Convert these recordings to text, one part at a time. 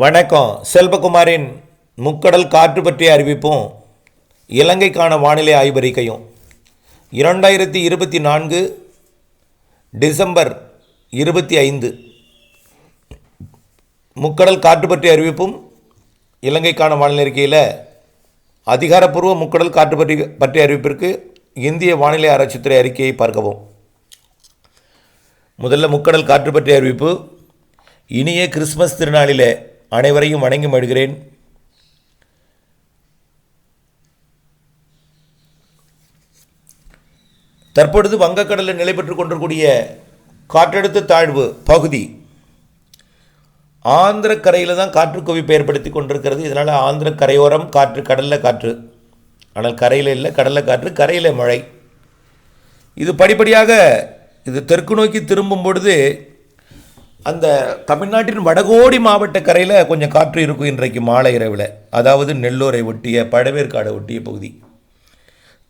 வணக்கம். செல்வகுமாரின் முக்கடல் காற்று பற்றிய அறிவிப்பும் இலங்கைக்கான வானிலை ஆய்வறிக்கையும். இரண்டாயிரத்தி இருபத்தி நான்கு டிசம்பர் இருபத்தி ஐந்து. முக்கடல் காற்று பற்றிய அறிவிப்பும் இலங்கைக்கான வானிலை அறிக்கையில் அதிகாரப்பூர்வ முக்கடல் காற்று பற்றி பற்றிய அறிவிப்பிற்கு இந்திய வானிலை ஆராய்ச்சித்துறை அறிக்கையை பார்க்கவும். முதல்ல முக்கடல் காற்று பற்றிய அறிவிப்பு. இனிய கிறிஸ்மஸ் திருநாளிலே அனைவரையும் வணங்கி மடுகிறேன் தற்பொழுது வங்கக்கடலில் நிலை பெற்றுக் கொண்டிருக்கூடிய காற்றழுத்த தாழ்வு பகுதி ஆந்திர கரையில் தான் காற்று குவிப்பு ஏற்படுத்தி கொண்டிருக்கிறது. இதனால் ஆந்திர கரையோரம் காற்று கடலில் காற்று. ஆனால் கரையில் இல்லை கடலில் காற்று கரையில் மழை. இது படிப்படியாக இது தெற்கு நோக்கி திரும்பும் பொழுது அந்த தமிழ்நாட்டின் வடகோடி மாவட்ட கரையில் கொஞ்சம் காற்று இருக்கும் இன்றைக்கு மாலை இரவில். அதாவது நெல்லூரை ஒட்டிய பழவேற்காடை ஒட்டிய பகுதி.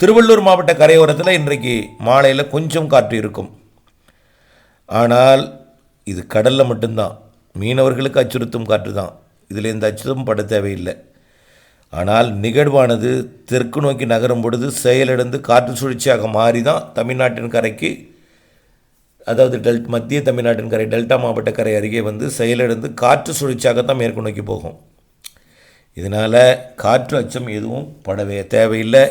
திருவள்ளூர் மாவட்ட கரையோரத்தில் இன்றைக்கு மாலையில் கொஞ்சம் காற்று இருக்கும். ஆனால் இது கடலில் மட்டும்தான். மீனவர்களுக்கு அச்சுறுத்தும் காற்று தான். இதில் எந்த அச்சுறுத்தும் பட தேவையில்லை. ஆனால் நிகழ்வானது தெற்கு நோக்கி நகரும் பொழுது செயலிழந்து காற்று சுழற்சியாக மாறி தான் தமிழ்நாட்டின் கரைக்கு அதாவது டெல் மத்திய தமிழ்நாட்டின் கரை டெல்டா மாவட்ட கரை அருகே வந்து செயலிழந்து காற்று சுழற்சியாகத்தான் மேற்கு நோக்கி போகும். இதனால் காற்று அச்சம் எதுவும் படவே தேவையில்லை.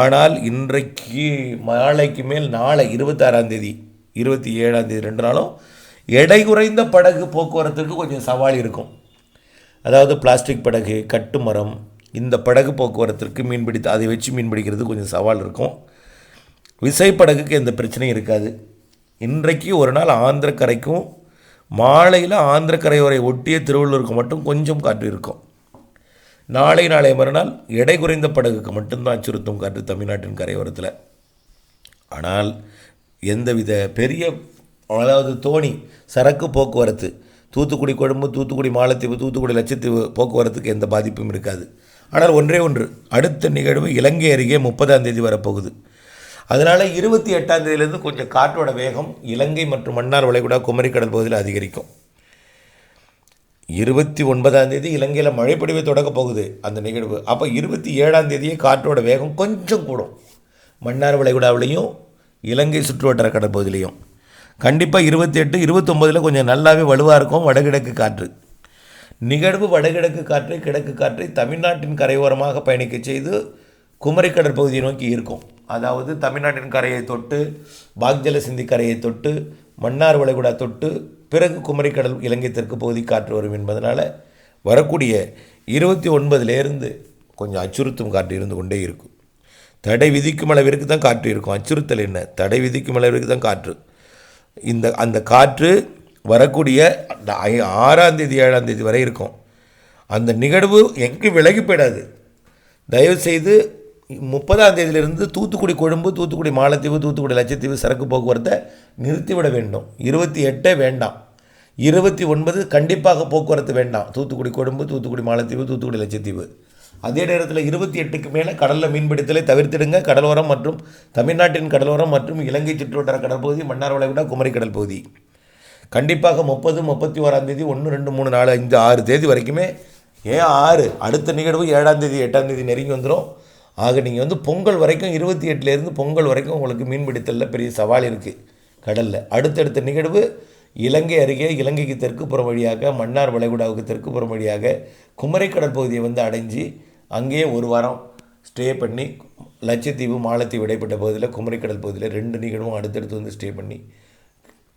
ஆனால் இன்றைக்கு மாலைக்கு மேல் நாளை இருபத்தாறாம் தேதி இருபத்தி ஏழாம் தேதி ரெண்டு நாளும் எடை குறைந்த படகு போக்குவரத்துக்கு கொஞ்சம் சவால் இருக்கும். அதாவது பிளாஸ்டிக் படகு கட்டுமரம் இந்த படகு போக்குவரத்திற்கு மீன்பிடி அதை வச்சு மீன் பிடிக்கிறது கொஞ்சம் சவால் இருக்கும். விசைப்படகுக்கு எந்த பிரச்சனையும் இருக்காது. இன்றைக்கு ஒரு நாள் ஆந்திர கரைக்கும் மாலையில் ஆந்திர கரையோரை ஒட்டிய திருவள்ளூருக்கு மட்டும் கொஞ்சம் காற்று இருக்கும். நாளை நாளை மறுநாள் எடை குறைந்த படகுக்கு மட்டும்தான் அச்சுறுத்தும் காற்று தமிழ்நாட்டின் கரையோரத்தில். ஆனால் எந்தவித பெரிய அதாவது தோணி சரக்கு போக்குவரத்து தூத்துக்குடி கொழும்பு தூத்துக்குடி மாலத்தீவு தூத்துக்குடி லட்சத்தீவு போக்குவரத்துக்கு எந்த பாதிப்பும் இருக்காது. ஆனால் ஒன்றே ஒன்று அடுத்த நிகழ்வு இலங்கை அருகே முப்பதாம் தேதி வரப்போகுது. அதனால் இருபத்தி எட்டாம் தேதியிலேருந்து கொஞ்சம் காற்றோட வேகம் இலங்கை மற்றும் மன்னார் வளைகுடா குமரிக்கடல் பகுதியில் அதிகரிக்கும். இருபத்தி ஒன்பதாம் தேதி இலங்கையில் மழை பொழிவை தொடங்க போகுது அந்த நிகழ்வு. அப்போ இருபத்தி ஏழாம் தேதியே காற்றோட வேகம் கொஞ்சம் கூடும். மன்னார் வளைகுடாவிலையும் இலங்கை சுற்றுவட்டார கடற்பகுதியிலையும் கண்டிப்பாக இருபத்தி எட்டு இருபத்தொம்போதில் கொஞ்சம் நல்லாவே வலுவாக இருக்கும் வடகிழக்கு காற்று. நிகழ்வு வடகிழக்கு காற்றை கிழக்கு காற்றை தமிழ்நாட்டின் கரையோரமாக பயணிக்க செய்து குமரிக்கடற்பகுதியை நோக்கி இருக்கும் அதாவது தமிழ்நாட்டின் கரையை தொட்டு பாக்ஜல சிந்தி கரையை தொட்டு மன்னார் வளைகுடா தொட்டு பிறகு குமரிக்கடல் இலங்கை தெற்கு பகுதி காற்று வரும் என்பதனால் வரக்கூடிய இருபத்தி ஒன்பதுலேருந்து கொஞ்சம் அச்சுறுத்தும் காற்று இருந்து கொண்டே இருக்கும். தடை விதிக்கும் அளவிற்கு தான் காற்று இருக்கும். அச்சுறுத்தல் என்ன? தடை விதிக்கும் அளவிற்கு தான் காற்று. இந்த அந்த காற்று வரக்கூடிய ஐ- ஆறாம் தேதி ஏழாம் தேதி வரை இருக்கும். அந்த நிகழ்வு எங்கே விலகி போயிடாது. தயவுசெய்து முப்பதாம் தேதியிலிருந்து தூத்துக்குடி கொழும்பு தூத்துக்குடி மாலத்தீவு தூத்துக்குடி லட்சத்தீவு சரக்கு போக்குவரத்தை நிறுத்திவிட வேண்டும். இருபத்தி எட்டே வேண்டாம். இருபத்தி ஒன்பது கண்டிப்பாக போக்குவரத்து வேண்டாம். தூத்துக்குடி கொழும்பு தூத்துக்குடி மாலத்தீவு தூத்துக்குடி லட்சத்தீவு. அதே நேரத்தில் இருபத்தி எட்டுக்கு மேலே கடலில் மீன்பிடித்தலை தவிர்த்திடுங்க. கடலோரம் மற்றும் தமிழ்நாட்டின் கடலோரம் மற்றும் இலங்கை சுற்றுவட்டார கடற்பகுதி மன்னார் வளைகுடா குமரி கடல் பகுதி கண்டிப்பாக முப்பது முப்பத்தி ஓராம் தேதி ஒன்று ரெண்டு மூணு நாலு அஞ்சு ஆறு தேதி வரைக்குமே ஏன் ஆறு அடுத்த நிகழ்வு ஏழாம் தேதி எட்டாம் தேதி நெருங்கி வந்துடும் ஆக நீங்கள் வந்து பொங்கல் வரைக்கும் இருபத்தி எட்டுலேருந்து பொங்கல் வரைக்கும் உங்களுக்கு மீன்பிடித்தலில் பெரிய சவால் இருக்குது கடலில். அடுத்தடுத்த நிகழ்வு இலங்கை அருகே இலங்கைக்கு தெற்கு புறம் வழியாக மன்னார் வளைகுடாவுக்கு தெற்கு புறம் வழியாக குமரி கடற்பகுதியை வந்து அடைஞ்சு அங்கேயே ஒரு வாரம் ஸ்டே பண்ணி லட்சத்தீவு மாலத்தீவு இடைப்பட்ட பகுதியில் குமரிக்கடல் பகுதியில் ரெண்டு நிகழ்வும் அடுத்தடுத்து வந்து ஸ்டே பண்ணி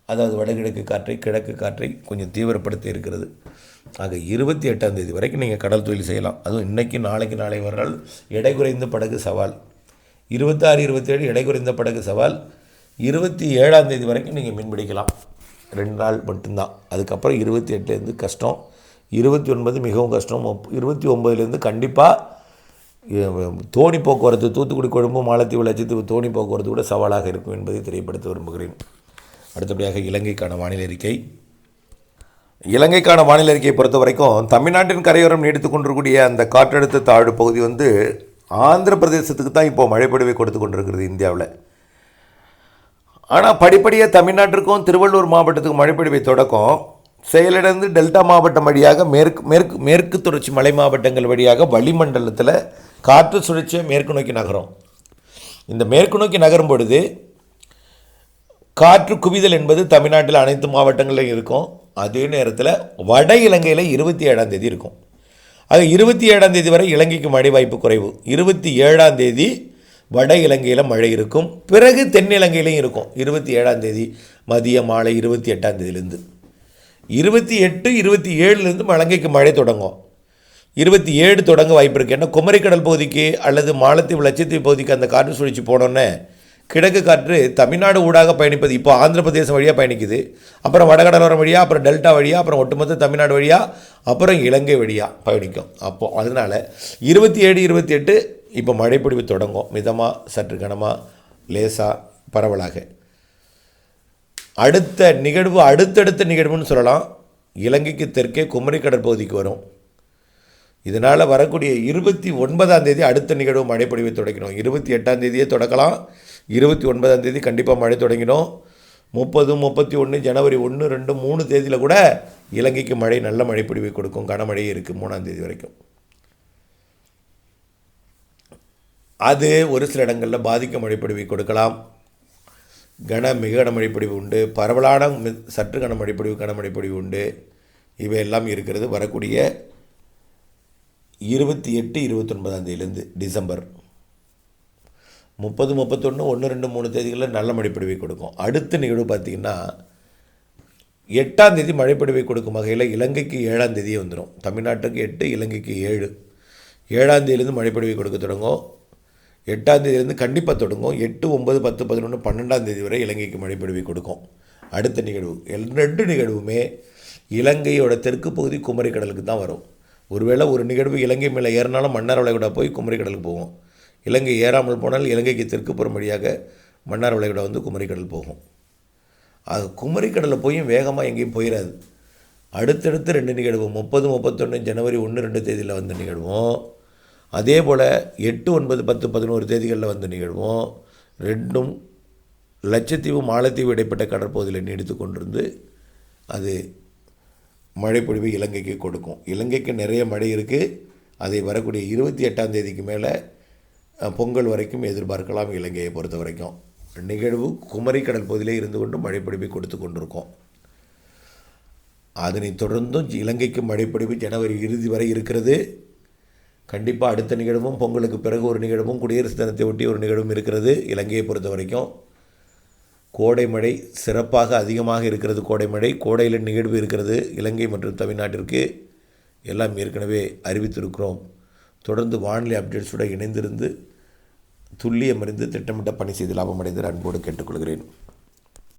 அதாவது வடகிழக்கு காற்றை கிழக்கு காற்றை கொஞ்சம் தீவிரப்படுத்தி இருக்கிறது. ஆக இருபத்தி எட்டாம் தேதி வரைக்கும் நீங்கள் கடல் தொழில் செய்யலாம். அதுவும் இன்றைக்கி நாளைக்கு நாளை மறுநாள் எடை குறைந்த படகு சவால். இருபத்தாறு இருபத்தேழு எடை குறைந்த படகு சவால். இருபத்தி ஏழாம் தேதி வரைக்கும் நீங்கள் மீன் பிடிக்கலாம். ரெண்டு நாள் மட்டும்தான். அதுக்கப்புறம் இருபத்தி எட்டுலேருந்து கஷ்டம். இருபத்தி ஒன்பது மிகவும் கஷ்டம். இருபத்தி ஒம்பதுலேருந்து கண்டிப்பாக தோணி போக்குவரத்து தூத்துக்குடி கொழும்பு மாலத்தீவு லட்சத்தீவு தோணி போக்குவரத்து கூட சவாலாக இருக்கும் என்பதை தெரியப்படுத்த விரும்புகிறேன். அடுத்தபடியாக இலங்கைக்கான வானிலை அறிக்கை. இலங்கைக்கான வானிலை அறிக்கையை பொறுத்த வரைக்கும் தமிழ்நாட்டின் கரையோரம் நீடித்து கொண்டிருக்கூடிய அந்த காற்றழுத்த தாழ்வு பகுதி வந்து ஆந்திர பிரதேசத்துக்கு தான் இப்போ மழைப்பொழிவை கொடுத்து கொண்டிருக்கிறது இந்தியாவில். ஆனால் படிப்படியாக தமிழ்நாட்டிற்கும் திருவள்ளூர் மாவட்டத்துக்கும் மழைப்பொழிவை தொடக்கம். செயலிழந்து டெல்டா மாவட்டம் வழியாக மேற்கு மேற்கு மேற்கு தொடர்ச்சி மலை மாவட்டங்கள் வழியாக வளிமண்டலத்தில் காற்று சுழற்சியை மேற்கு நோக்கி நகரும். இந்த மேற்கு நோக்கி நகரும் பொழுது காற்று குவிதல் என்பது தமிழ்நாட்டில் அனைத்து மாவட்டங்களிலும் இருக்கும். அதே நேரத்தில் வட இலங்கையில் இருபத்தி ஏழாம் தேதி இருக்கும். அது இருபத்தி ஏழாம் தேதி வரை இலங்கைக்கு மழை வாய்ப்பு குறைவு. இருபத்தி ஏழாம் தேதி வட இலங்கையில் மழை இருக்கும். பிறகு தென்னிலங்கையிலையும் இருக்கும். இருபத்தி ஏழாம் தேதி மதிய மாலை இருபத்தி எட்டாம் தேதியிலேருந்து. இருபத்தி எட்டு இருபத்தி ஏழுலேருந்து இலங்கைக்கு மழை தொடங்கும். இருபத்தி ஏழு தொடங்க வாய்ப்பு இருக்குது ஏன்னா குமரிக்கடல் பகுதிக்கு அல்லது மாலத்தீவு லட்சத்தீவு பகுதிக்கு அந்த காற்று சுழற்சி போனோன்னே கிழக்கு காற்று தமிழ்நாடு ஊடாக பயணிப்பது இப்போ ஆந்திர பிரதேசம் வழியாக பயணிக்குது. அப்புறம் வடகடலோரம் வழியாக அப்புறம் டெல்டா வழியாக அப்புறம் ஒட்டுமொத்த தமிழ்நாடு வழியாக அப்புறம் இலங்கை வழியாக பயணிக்கும். அப்போது அதனால் இருபத்தி ஏழு இருபத்தி எட்டு இப்போ மழைப்பொழிவு தொடங்கும். மிதமாக சற்று கனமாக லேசாக பரவலாக. அடுத்த நிகழ்வு அடுத்தடுத்த நிகழ்வுன்னு சொல்லலாம். இலங்கைக்கு தெற்கே குமரி கடற்பகுதிக்கு வரும். இதனால் வரக்கூடிய இருபத்தி ஒன்பதாம் தேதி அடுத்த நிகழ்வு மழைப்பொழிவை தொடக்கணும். இருபத்தி எட்டாம் தேதியே தொடக்கலாம். இருபத்தி ஒன்பதாம் தேதி கண்டிப்பாக மழை தொடங்கினோம் முப்பது முப்பத்தி ஒன்று ஜனவரி ஒன்று ரெண்டு மூணு தேதியில் கூட இலங்கைக்கு மழை நல்ல மழைப்பொழிவை கொடுக்கும். கனமழை இருக்குது மூணாம் தேதி வரைக்கும். அது ஒரு சில இடங்களில் பாதிக்க மழைப்பிடிவை கொடுக்கலாம். கன மிக கனமழைப்பொழிவு உண்டு. பரவலான சற்று கனமழைப்பொழிவு கனமழைப்பொழிவு உண்டு. இவையெல்லாம் இருக்கிறது. வரக்கூடிய இருபத்தி எட்டு இருபத்தொன்பதாம் தேதியிலேருந்து டிசம்பர். முப்பது முப்பத்தொன்று ஒன்று ரெண்டு மூணு தேதிகளில் நல்ல மழைப்பிடிவை கொடுக்கும். அடுத்த நிகழ்வு பார்த்திங்கன்னா எட்டாம் தேதி மழைப்பிடிவை கொடுக்கும் வகையில் இலங்கைக்கு ஏழாம் தேதியே வந்துடும். தமிழ்நாட்டுக்கு எட்டு இலங்கைக்கு ஏழு. ஏழாம் தேதியிலேருந்து மழைப்பிடிவை கொடுக்க தொடங்கும். எட்டாம் தேதியிலேருந்து கண்டிப்பாக தொடங்கும். எட்டு ஒம்பது பத்து பதினொன்று பன்னெண்டாம் தேதி வரை இலங்கைக்கு மழைப்பிடிவை கொடுக்கும். அடுத்த நிகழ்வு ரெண்டு நிகழ்வுமே இலங்கையோட தெற்கு பகுதி குமரி கடலுக்கு தான் வரும். ஒருவேளை ஒரு நிகழ்வு இலங்கை மேலே ஏறினாலும் மன்னார் வளைகுடா போய் குமரி கடலுக்கு இலங்கை ஏறாமல் போனால் இலங்கைக்கு தெற்கு புறம் வழியாக மன்னார் வளைகுடா வந்து குமரிக்கடல் போகும். அது குமரிக்கடலில் போயும் வேகமாக எங்கேயும் போயிடாது அடுத்தடுத்து ரெண்டு நிகழ்வும் முப்பது முப்பத்தொன்று ஜனவரி ஒன்று ரெண்டு தேதியில் வந்து நிகழ்வும். அதே போல் எட்டு ஒன்பது பத்து பதினோரு தேதிகளில் வந்து நிகழ்வும். ரெண்டும் லட்சத்தீவு மாலத்தீவு இடைப்பட்ட கடற்பகுதியில் நீடித்து கொண்டிருந்து அது மழைப்பொழிவு இலங்கைக்கு கொடுக்கும். இலங்கைக்கு நிறைய மழை இருக்குது அதை வரக்கூடிய இருபத்தி எட்டாம் தேதிக்கு மேலே பொங்கல் வரைக்கும் எதிர்பார்க்கலாம். இலங்கையை பொறுத்த வரைக்கும். நிகழ்வு குமரி கடல் பகுதியிலே இருந்து கொண்டு மழைப்பிடிப்பை கொடுத்து கொண்டிருக்கோம். அதனைத் தொடர்ந்தும் இலங்கைக்கு மழைப்பிடிப்பு ஜனவரி இறுதி வரை இருக்கிறது. கண்டிப்பாக அடுத்த நிகழ்வும் பொங்கலுக்கு பிறகு ஒரு நிகழ்வும் குடியரசு தினத்தை ஒட்டி ஒரு நிகழ்வும் இருக்கிறது இலங்கையை பொறுத்த வரைக்கும். கோடை மழை சிறப்பாக அதிகமாக இருக்கிறது. கோடை மழை கோடையில் நிகழ்வு இருக்கிறது இலங்கை மற்றும் தமிழ்நாட்டிற்கு. எல்லாம் ஏற்கனவே அறிவித்திருக்கிறோம். தொடர்ந்து வானிலை அப்டேட்ஸோடு இணைந்திருந்து துல்லியம் அறிந்து திட்டமிட்ட பணி செய்து லாபம் அடைந்து அன்போடு கேட்டுக்கொள்கிறேன்.